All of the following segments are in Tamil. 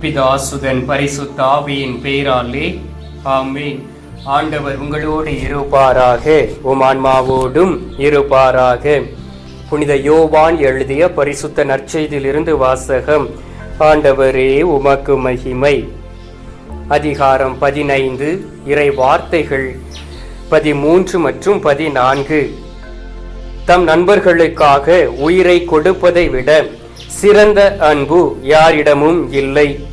பிதாசுதன் பரிசுத்தாவியின் பெயராலே ஆமீன். ஆண்டவர் உங்களோடு இருப்பாராக. உமான்மாவோடும் இருப்பாராக. புனித யோவான் எழுதிய பரிசுத்த நற்செய்தியிலிருந்து வாசகம். ஆண்டவரே உமக்கு மகிமை. அதிகாரம் பதினைந்து இறை வார்த்தைகள் பதிமூன்று மற்றும் பதினான்கு. தம் நண்பர்களுக்காக உயிரை கொடுப்பதை விட சிறந்த அன்பு யாரிடமும் இல்லை.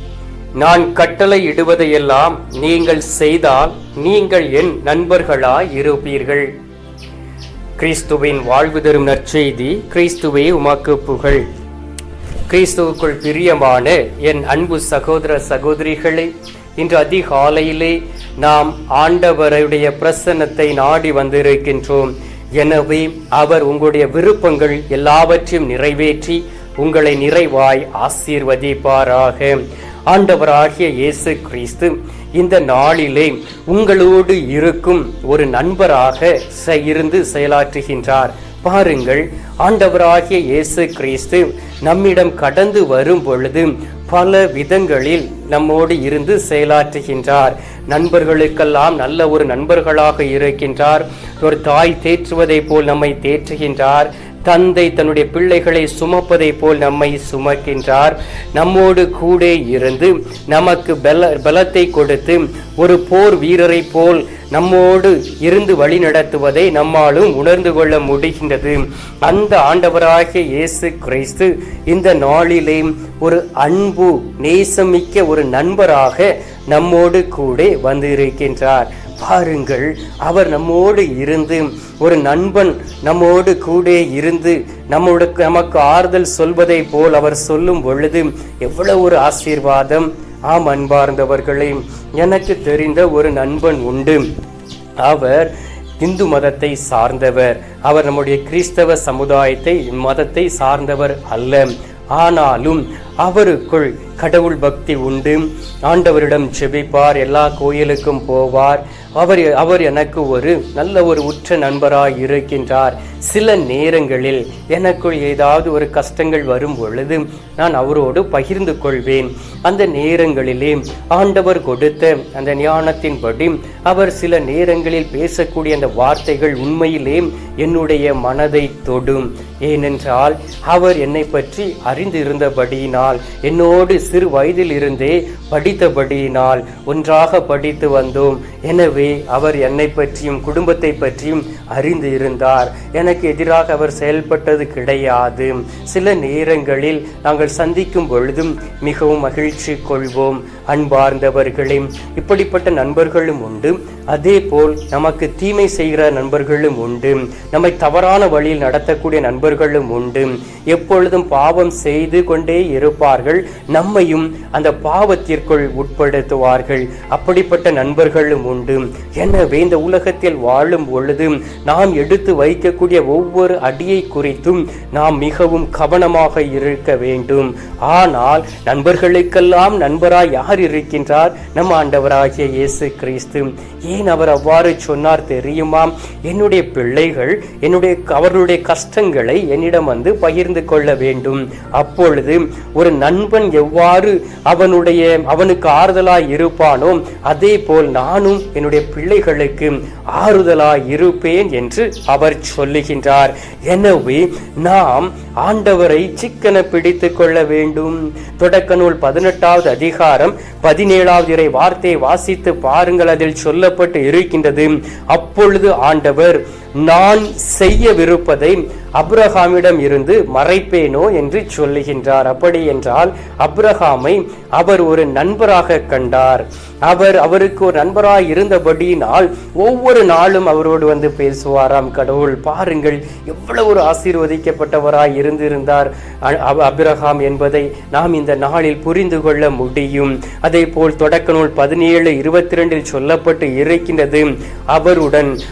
நான் கட்டளை இடுவதையெல்லாம் நீங்கள் செய்தால் நீங்கள் என் நண்பர்களாய் இருப்பீர்கள் கிறிஸ்துவின் வாழ்வு தரும் நற்செய்தி கிறிஸ்துவே உமாக்கு புகழ். கிறிஸ்துவுக்குள் பிரியமான என் அன்பு சகோதர சகோதரிகளே இன்று அதிகாலையிலே நாம் ஆண்டவருடைய பிரசன்னத்தை நாடி வந்திருக்கின்றோம். எனவே அவர் உங்களுடைய விருப்பங்கள் எல்லாவற்றையும் நிறைவேற்றி உங்களை நிறைவாய் ஆசீர்வதிப்பாராக. ஆண்டவராகிய இயேசு கிறிஸ்து இந்த நாளிலே உங்களோடு இருக்கும் ஒரு நண்பராக செ- இருந்து செயலாற்றுகின்றார். பாருங்கள் ஆண்டவராகிய இயேசு கிறிஸ்து நம்மிடம் கடந்து வரும் பொழுது பல விதங்களில் நம்மோடு இருந்து செயலாற்றுகின்றார். நண்பர்களுக்கெல்லாம் நல்ல ஒரு நண்பர்களாக இருக்கின்றார். ஒரு தாய் தேற்றுவதைப் போல் நம்மை தேற்றுகின்றார். தந்தை தன்னுடைய பிள்ளைகளை சுமப்பதைப் போல் நம்மை சுமக்கின்றார். நம்மோடு கூட இருந்து நமக்கு பல பலத்தை கொடுத்து ஒரு போர் வீரரைப் போல் நம்மோடு இருந்து வழி நடத்துவதை நம்மாலும் உணர்ந்து கொள்ள முடிகின்றது. அந்த ஆண்டவராகிய இயேசு கிறிஸ்து இந்த நாளிலே ஒரு அன்பு நேசமிக்க ஒரு நண்பராக நம்மோடு கூட வந்து இருக்கின்றார் பாருங்கள் அவர் நம்மோடு இருந்து ஒரு நண்பன் நம்மோடு கூட இருந்து நம்மோட நமக்கு ஆறுதல் சொல்வதை போல் அவர் சொல்லும் பொழுது எவ்வளவு ஒரு ஆசீர்வாதம். ஆம் அன்பார்ந்தவர்களே எனக்கு தெரிந்த ஒரு நண்பன் உண்டு. அவர் இந்து மதத்தை சார்ந்தவர். அவர் நம்முடைய கிறிஸ்தவ சமுதாயத்தை மதத்தை சார்ந்தவர் அல்ல. ஆனாலும் அவருக்குள் கடவுள் பக்தி உண்டு. ஆண்டவரிடம் செபிப்பார் எல்லா கோயிலுக்கும் போவார். அவர் அவர் எனக்கு ஒரு நல்ல ஒரு உற்ற நண்பராய் இருக்கின்றார். சில நேரங்களில் எனக்குள் ஏதாவது ஒரு கஷ்டங்கள் வரும் பொழுது நான் அவரோடு பகிர்ந்து கொள்வேன். அந்த நேரங்களிலே ஆண்டவர் கொடுத்த அந்த ஞானத்தின்படி அவர் சில நேரங்களில் பேசக்கூடிய அந்த வார்த்தைகள் உண்மையிலே என்னுடைய மனதை தொடும். ஏனென்றால் அவர் என்னை பற்றி அறிந்திருந்தபடியினால் என்னோடு சிறு வயதில் இருந்தே படித்தபடியினால் ஒன்றாக படித்து வந்தோம். எனவே அவர் என்னை பற்றியும் குடும்பத்தை பற்றியும் அறிந்து இருந்தார். எனக்கு எதிராக அவர் செயல்பட்டது கிடையாது. சில நேரங்களில் நாங்கள் சந்திக்கும் பொழுதும் மிகவும் மகிழ்ச்சி கொள்வோம். அன்பார்ந்தவர்களே இப்படிப்பட்ட நண்பர்களும் உண்டு. அதே போல் நமக்கு தீமை செய்கிற நண்பர்களும் உண்டு. நம்மை தவறான வழியில் நடத்தக்கூடிய நண்பர்களும் உண்டு. எப்பொழுதும் பாவம் செய்து கொண்டே இருப்பார்கள். நம்மையும் அந்த பாவத்திற்குள் உட்படுத்துவார்கள். அப்படிப்பட்ட நண்பர்களும் உண்டு. எனவே இந்த உலகத்தில் வாழும் பொழுது நாம் எடுத்து வைக்கக்கூடிய ஒவ்வொரு அடியை குறித்தும் நாம் மிகவும் கவனமாக இருக்க வேண்டும். ஆனால் நண்பர்களுக்கெல்லாம் நண்பராய் யார் இருக்கின்றார்? நம் ஆண்டவராகிய இயேசு கிறிஸ்து. ஏன் அவர் அவ்வாறு சொன்னார் தெரியுமா? என்னுடைய பிள்ளைகள் என்னுடைய அவர்களுடைய கஷ்டங்களை என்னிடம் வந்து பகிர்ந்து கொள்ள வேண்டும். அப்பொழுது ஒரு நண்பன் எவ்வாறு அவனுடைய அவனுக்கு ஆறுதலாய் இருப்பானோ அதே போல் நானும் என்னுடைய பிள்ளைகளுக்கு ஆறுதலாய் இருப்பேன் என்று அவர் சொல்லுகின்றார். எனவே நாம் ஆண்டவரை சிக்கன பிடித்து கொள்ள வேண்டும். தொடக்க நூல் பதினெட்டாவது அதிகாரம் பதினேழாவது இறை வார்த்தையை வாசித்து பாருங்கள். அதில் சொல்லப்பட்டு இருக்கின்றது அப்பொழுது ஆண்டவர் நான் செய்யவிருப்பதை அப்ரஹாமிடம் இருந்து மறைப்பேனோ என்று சொல்லுகின்றார். அப்படி என்றால் அப்ரஹாமை அவர் ஒரு நண்பராக கண்டார். அவர் அவருக்கு ஒரு நண்பராக இருந்தபடியினால் ஒவ்வொரு நாளும் அவரோடு வந்து பேசுவாராம். கடவுள் பாருங்கள் எவ்வளவு ஒரு ஆசீர்வதிக்கப்பட்டவராய் இருந்திருந்தார். அ- அப்- என்பதை நாம் இந்த நாளில் புரிந்து கொள்ள முடியும். அதே போல் தொடக்க நூல் பதினேழு இருபத்தி ரெண்டில் சொல்லப்பட்டு இருக்கின்றது.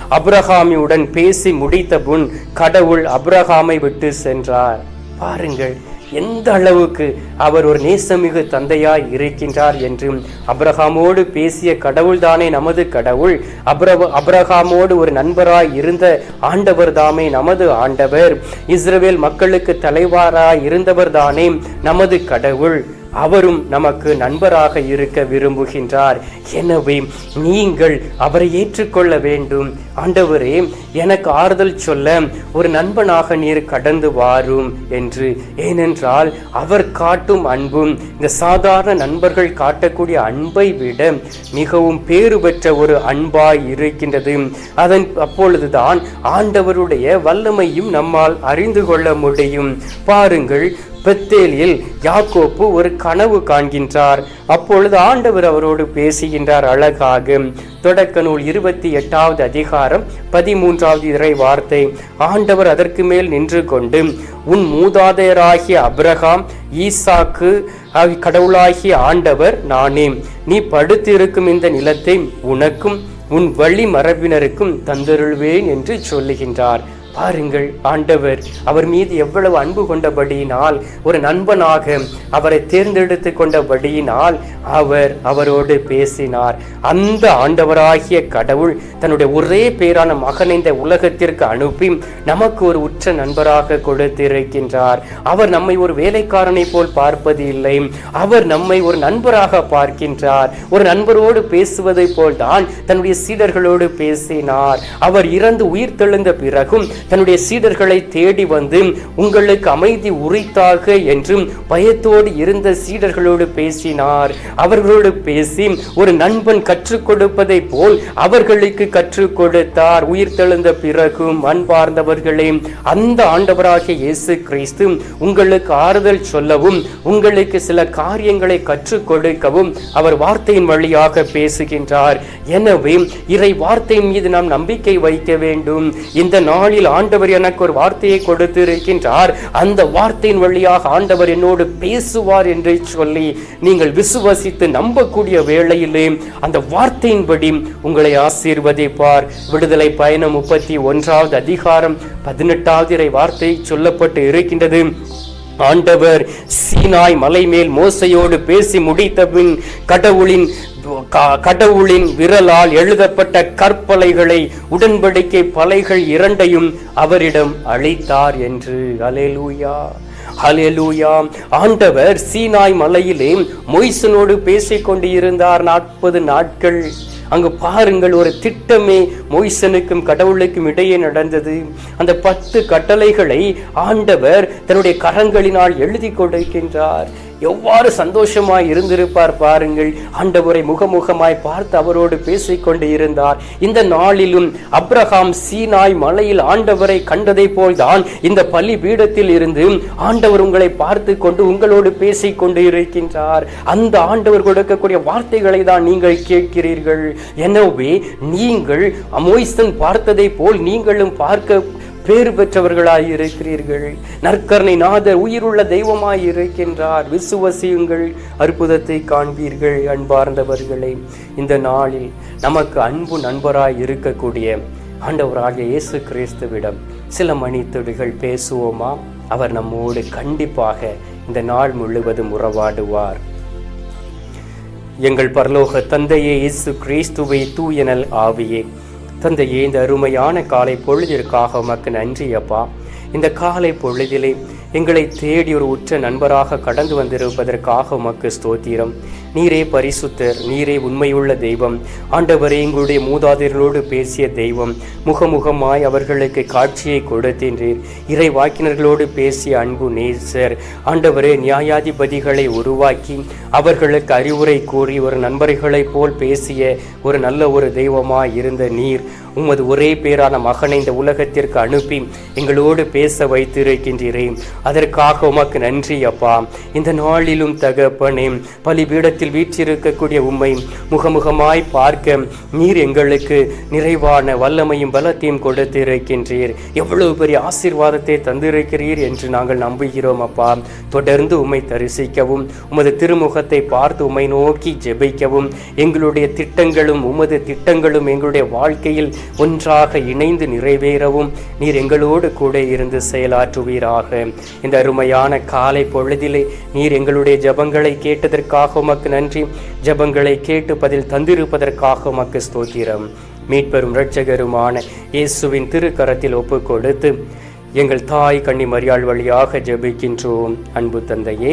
அவருடன் அபிரகாமியுடன் பேசி முடித்த முன் கடவுள் அப்ரஹாமை விட்டு சென்றார். பாருங்கள் எந்த அளவுக்கு அவர் ஒரு நேசமிகு தந்தையாய் இருக்கின்றார் என்றும் அப்ரஹாமோடு பேசிய கடவுள்தானே நமது கடவுள் அப்ரவ அப்ரஹாமோடு ஒரு நண்பராய் இருந்த ஆண்டவர் தாமே நமது ஆண்டவர். இஸ்ரவேல் மக்களுக்கு தலைவாராய் இருந்தவர் தானே நமது கடவுள். அவரும் நமக்கு நண்பராக இருக்க விரும்புகின்றார். எனவே நீங்கள் அவரை ஏற்றுக்கொள்ள வேண்டும். ஆண்டவரே எனக்கு ஆறுதல் சொல்ல ஒரு நண்பனாக நீர் கடந்து வாரும் என்று. ஏனென்றால் அவர் காட்டும் அன்பும் இந்த சாதாரண நண்பர்கள் காட்டக்கூடிய அன்பை விட மிகவும் பேறு பெற்ற ஒரு அன்பாய் இருக்கின்றது. அதன் அப்பொழுதுதான் ஆண்டவருடைய வல்லமையும் நம்மால் அறிந்து கொள்ள முடியும். பாருங்கள் பெத்தேலியில் யாக்கோப்பு ஒரு கனவு காண்கின்றார். அப்பொழுது ஆண்டவர் அவரோடு பேசுகின்றார் அழகாக. தொடக்க நூல் இருபத்தி எட்டாவது அதிகாரம் பதிமூன்றாவது இறை வார்த்தை. ஆண்டவர் அதற்கு மேல் நின்று கொண்டு உன் மூதாதையராகிய அப்ரஹாம் ஈசாக்கு கடவுளாகிய ஆண்டவர் நானே. நீ படுத்திருக்கும் இந்த நிலத்தை உனக்கும் உன் வழி மரபினருக்கும் தந்தருள்வேன் என்று சொல்லுகின்றார். பாருங்கள் ஆண்டவர் அவர் மீது எவ்வளவு அன்பு கொண்டபடியினால் ஒரு நண்பனாக அவரை தேர்ந்தெடுத்து கொண்டபடியினால் அவர் அவரோடு பேசினார். அந்த ஆண்டவராகிய கடவுள் தன்னுடைய ஒரே பேரான மகனை இந்த உலகத்திற்கு அனுப்பி நமக்கு ஒரு உற்ற நண்பராக கொடுத்திருக்கின்றார். அவர் நம்மை ஒரு வேலைக்காரனை போல் பார்ப்பது இல்லை. அவர் நம்மை ஒரு நண்பராக பார்க்கின்றார். ஒரு நண்பரோடு பேசுவதை போல்தான் தன்னுடைய சீடர்களோடு பேசினார். அவர் இறந்து உயிர் தெழுந்த பிறகும் தன்னுடைய சீடர்களை தேடி வந்து உங்களுக்கு அமைதி உரித்தாக என்றும் பயத்தோடு இருந்த சீடர்களோடு பேசினார். அவர்களோடு பேசி ஒரு நண்பன் கற்றுக் கொடுப்பதை போல் அவர்களுக்கு கற்றுக் கொடுத்தார். உயிர் தெழுந்த பிறகும் அன்பார்ந்தவர்களே அந்த ஆண்டவராகிய இயேசு கிறிஸ்து உங்களுக்கு ஆறுதல் சொல்லவும் உங்களுக்கு சில காரியங்களை கற்றுக் கொடுக்கவும் அவர் வார்த்தையின் வழியாக பேசுகின்றார். எனவே இறை வார்த்தையின் மீது நாம் நம்பிக்கை வைக்க வேண்டும். இந்த நாளில் ஆண்டவர் எனக்கு ஒரு வார்த்தையை கொடுத்திருக்கின்றார். அந்த வார்த்தையின் வழியாக ஆண்டவர் என்னோடு பேசுவார் என்று சொல்லி நீங்கள் விசுவசித்து நம்பக்கூடிய வேளையிலே அந்த வார்த்தையின்படி உங்களை ஆசீர்வதிப்பார். விடுதலை பயணம் முப்பத்தி ஒன்றாவது அதிகாரம் பதினெட்டாவது இறை வார்த்தை சொல்லப்பட்டு இருக்கின்றது. ஆண்டவர் சீனாய் மலை மேல் மோசையோடு பேசி முடித்த பின் கடவுளின் கடவுளின் விரலால் எழுதப்பட்ட கற்பலைகளை உடன்படிக்கை பலைகள் இரண்டையும் அவரிடம் அளித்தார் என்று. அலேலூயா ஹலெலூயா ஆண்டவர் சீனாய் மலையிலே மொய்சனோடு பேசிக் கொண்டிருந்தார் நாற்பது நாட்கள். அங்கு பாருங்கள் ஒரு திட்டமே மொய்சனுக்கும் கடவுளுக்கும் இடையே நடந்தது. அந்த பத்து கட்டளைகளை ஆண்டவர் தன்னுடைய கரங்களினால் எழுதி கொடுக்கின்றார் எவ்வாறு சந்தோஷமாய் இருந்திருப்பார் பாருங்கள். ஆண்டவரை முகமுகமாய் பார்த்து அவரோடு பேசிக்கொண்டு இருந்தார். இந்த நாளிலும் அப்ரஹாம் சீனாய் மலையில் ஆண்டவரை கண்டதை போல்தான் இந்த பள்ளி பீடத்தில் இருந்து ஆண்டவர் உங்களை பார்த்து கொண்டு உங்களோடு பேசிக் கொண்டு இருக்கின்றார். அந்த ஆண்டவர் கொடுக்கக்கூடிய வார்த்தைகளை தான் நீங்கள் கேட்கிறீர்கள். எனவே நீங்கள் அமோய்சன் பார்த்ததை போல் நீங்களும் பார்க்க பேறு பெற்றவர்களாய் இருக்கிறீர்கள். நற்கரணை நாதர் உயிருள்ள தெய்வமாய் இருக்கின்றார். விசுவசியுங்கள் அற்புதத்தை காண்பீர்கள் அன்பார்ந்தவர்களை. இந்த நாளில் நமக்கு அன்பு நண்பராய் இருக்கக்கூடிய ஆண்டவராகிய இயேசு கிறிஸ்துவிடம் சில மணித்துளிகள் பேசுவோமா? அவர் நம்மோடு கண்டிப்பாக இந்த நாள் முழுவதும் உறவாடுவார். எங்கள் பரலோக தந்தையே இயேசு கிறிஸ்துவை தூயனல் ஆவியே. தந்தையே இந்த அருமையான காலை பொழுதிற்காக உமக்கு நன்றி அப்பா இந்த காலை பொழுதிலே எங்களை தேடி ஒரு உற்ற நண்பராக கடந்து வந்திருப்பதற்காக உமக்கு ஸ்தோத்திரம். நீரே பரிசுத்தர் நீரே உண்மையுள்ள தெய்வம். ஆண்டவரே எங்களுடைய மூதாதையர்களோடு பேசிய தெய்வம் முகமுகமாய் அவர்களுக்கு காட்சியை கொடுத்தின்றீர். இறை வாக்கினர்களோடு பேசிய அன்பு நேசர் ஆண்டவரே நியாயாதிபதிகளை உருவாக்கி அவர்களுக்கு அறிவுரை கூறி ஒரு நண்பர்களைப் போல் பேசிய ஒரு நல்ல ஒரு தெய்வமாய் இருந்த நீர். உமது ஒரே பேரான மகனை இந்த உலகத்திற்கு அனுப்பி எங்களோடு பேச வைத்திருக்கின்றீரே. அதற்காக உமக்கு நன்றி அப்பா. இந்த நாளிலும் தகப்பனே பலிபீடத்தில் வீற்றிருக்கக்கூடிய உம்மை முகமுகமாய் பார்க்க நீர் எங்களுக்கு நிறைவான வல்லமையும் பலத்தையும் கொடுத்திருக்கின்றீர். எவ்வளவு பெரிய ஆசீர்வாதத்தை தந்திருக்கிறீர் என்று நாங்கள் நம்புகிறோம் அப்பா. தொடர்ந்து உம்மை தரிசிக்கவும் உமது திருமுகத்தை பார்த்து உம்மை நோக்கி ஜெபிக்கவும் எங்களுடைய திட்டங்களும் உமது திட்டங்களும் எங்களுடைய வாழ்க்கையில் ஒன்றாக இணைந்து நிறைவேறவும் நீர் எங்களோடு கூட இருந்து செயலாற்றுவீராக. இந்த அருமையான காலை பொழுதிலே நீர் எங்களுடைய ஜெபங்களை கேட்டதற்காக உமக்கு நன்றி. ஜெபங்களை கேட்டு பதில் தந்திருப்பதற்காக உமக்கு ஸ்தோத்திரம். மீட்பெரும் இரட்சகருமான இயேசுவின் திருக்கரத்தில் ஒப்பு கொடுத்து எங்கள் தாய் கண்ணி மரியாள் வழியாக ஜெபிக்கின்றோம். அன்பு தந்தையே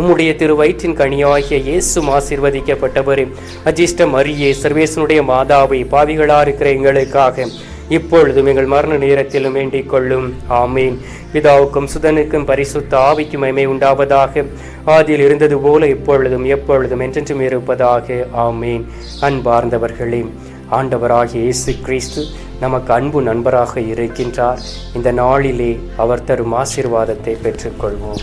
உம்முடைய திரு வயிற்றின் கனியாகிய இயேசும் ஆசிர்வதிக்கப்பட்டவர் அஜிஷ்ட மரியே சர்வேசனுடைய மாதாவை பாவிகளா இருக்கிற எங்களுக்காக இப்பொழுதும் எங்கள் மரண நேரத்திலும் வேண்டிக் கொள்ளும். ஆமீன். பிதாவுக்கும் சுதனுக்கும் பரிசுத்த ஆவிக்கும் மைமை உண்டாவதாக ஆதியில் இருந்தது போல இப்பொழுதும் எப்பொழுதும் என்றென்றும் இருப்பதாக. ஆமீன். அன்பார்ந்தவர்களே ஆண்டவராகிய இயேசு கிறிஸ்து நமக்கு அன்பு நண்பராக இருக்கின்றார். இந்த நாளிலே அவர் தரும் ஆசீர்வாதத்தை பெற்றுக்கொள்வோம்.